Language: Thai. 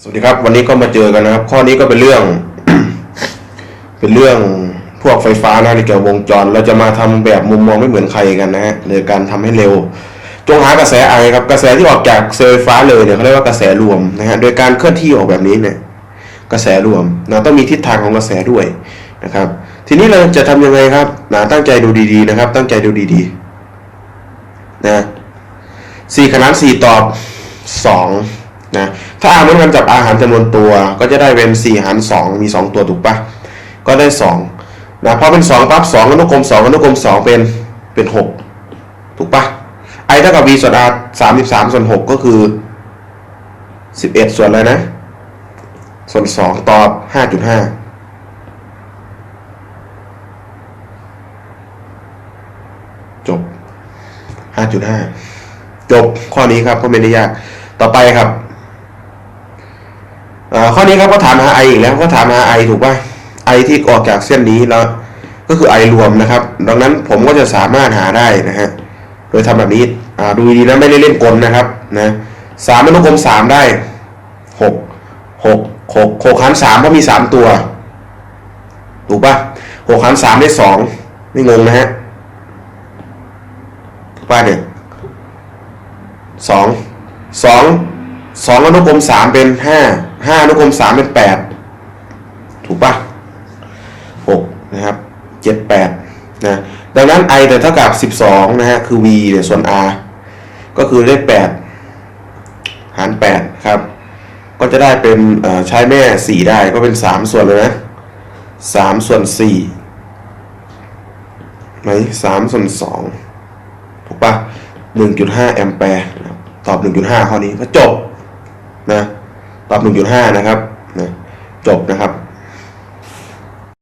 สวัสดีครับ วันนี้ก็มาเจอกันนะครับ ข้อนี้ก็เป็นเรื่อง เป็นเรื่องพวกไฟฟ้านะในเกี่ยวกับวงจร เราจะมาทำแบบมุมมองไม่เหมือนใครกันนะฮะในการทำให้เร็ว จงหากระแสไอครับกระแสที่ออกจากเซลล์ไฟฟ้าเลยเนี่ยเขาเรียกว่ากระแสรวมนะฮะโดยการเคลื่อนที่ออกแบบนี้เนี่ยกระแสรวมนะต้องมีทิศทางของกระแสด้วยนะครับ ทีนี้เราจะทำยังไงครับนะตั้งใจดูดีๆนะครับ ตั้งใจดูดีๆนะสี่ขนานสี่ตอบสอง นะถ้าอ่านด้วยกันจับอาหารจำนวนตัวก็จะได้เป็นสี่หารสองมีสองตัวถูกปะก็ได้สองนะพอเป็นสองปั๊บสองอนุกรมสองอนุกรมสองเป็นเป็นหกถูกปะไอเท่ากับ v ส่วน r สามสิบสามส่วนหกก็คือสิบเอ็ดส่วนอะไรนะ ส่วนสองตอบห้าจุดห้าจบห้าจุดห้าจบข้อนี้ครับก็ไม่ได้ยาก ต่อไปครับ ข้อนี้ครับก็ถามหาไออีกแล้วก็ถามหาไอถูกป่ะไอที่ออกจากเส้นนี้แล้วก็คือไอรวมนะครับ ดังนั้นผมก็จะสามารถหาได้นะฮะโดยทำแบบนี้อ่าดูดีนะไม่ได้เล่นกลนะครับนะสามอนุกรมสามได้หกหกหกหกหารสามเพราะมีสามตัว ถูกป่ะหกหารสามได้สองไม่งงนะฮะถูกป่ะเนี่ยสองสอง สองอนุกรมสามเป็นห้าห้าอนุกรมสามเป็นแปดถูกป่ะหกนะครับเจ็ดแปดนะดังนั้น i แต่เท่ากับสิบสองนะฮะ คือ v เนี่ยส่วน r ก็คือเลขแปดหารแปดครับ ก็จะได้เป็นใช้แม่สี่ได้ก็เป็นสามส่วนเลยนะสามส่วนสี่ไหมสามส่วนสองถูกปะหนึ่งจุดห้าแอมแปร์ตอบหนึ่งจุดห้าข้อนี้ก็จบ นะตอบหนึ่งจุดห้านะครับนะจบนะครับ